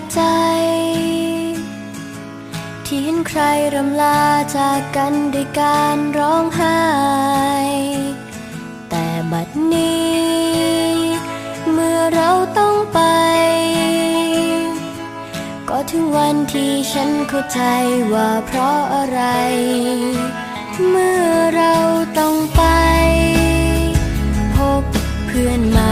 กใจ ที่เห็นใครรำลาจากกันด้วยการร้องไห้ แต่บัดนี้ เมื่อเราต้องไป ก็ถึงวันที่ฉันเข้าใจว่าเพราะอะไร เมื่อเราต้องไป พบเพื่อนมา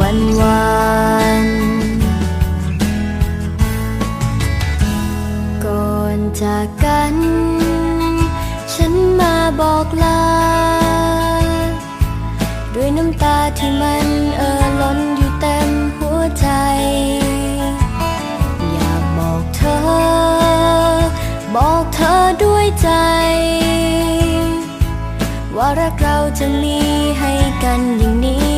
วันวานก่อนจากกัน ฉันมาบอกลา ด้วยน้ำตาที่มันเอ่อล้นอยู่เต็มหัวใจ อยากบอกเธอ บอกเธอด้วยใจ ว่ารักเราจะมีให้กันอย่างนี้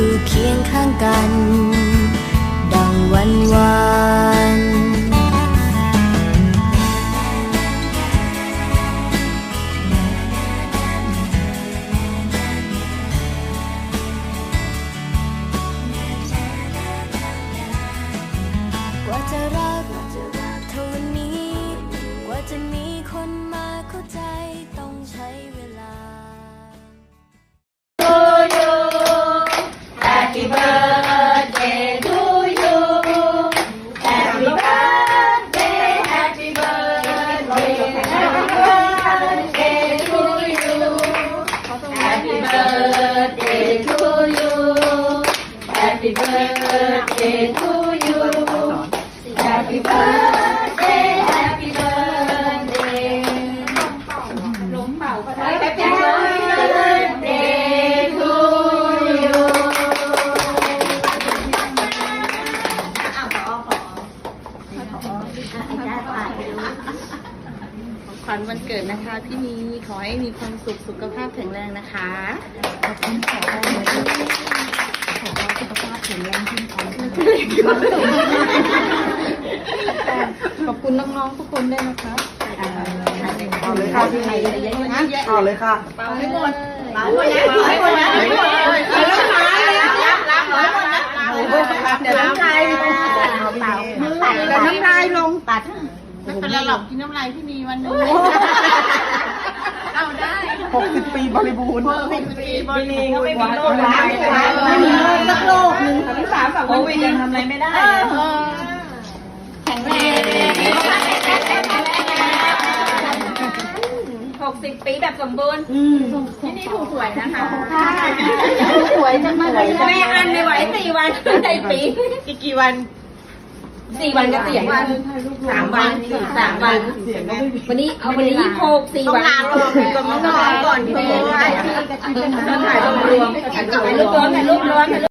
ู่ วันวานกว่าจะรักเท่านนี้ กว่าจะมีคนมาเข้าใจต้องใช้เวลา Happy birthday to you. Happy birthday, happy birthday. ลงเป่าก็ได้ Happy birthday to you. ขวัญวันเกิดนะคะ พี่นีขอให้มีความสุขสุขภาพแข็งแรงนะคะ ขอบคุณค่ะขอให้ สุขภาพแข็งแรงขึ้นพร้อมกันขอบคุณน้องๆทุกคนด้วยนะคะเอาเลยค่ะพี่นีเอาเลยค่ะเป่าให้หมดเอาหมดนะเอาให้หมดนะเอาให้หมดนะเอาแล้วมารับรับรับรับรับเดี๋ยวน้ำลายมือเดี๋ยวน้ำลายลงตัดไม่เป็นไรหรอกกินน้ำลายพี่นีวันหนึงเอาได้ หกสิบปีบริบูรณ์พี่นีเขาไม่มีโรคร้ายไม่มีโรคสักโรคหนึ่งพี่สาวสาวโควิดยังทำอะไรไม่ได้แข็งแรงหกสิบปีแบบสมบูรณ์ที่นี่ถูกหวยนะคะสวยจังเลยแม่อันไม่ไหวสี่วันในปีอีกกี่วัน สี่วันก็เสียวันสามวันสามวันเสียงก็ไม่มีวันนี้เอาวันนี้ยี่หกสี่วันต้องลาก่อนที่จะถ่ายรูปรวมถ่ายรูปรวมถ่ายรูปรวมถ่ายรูปรวม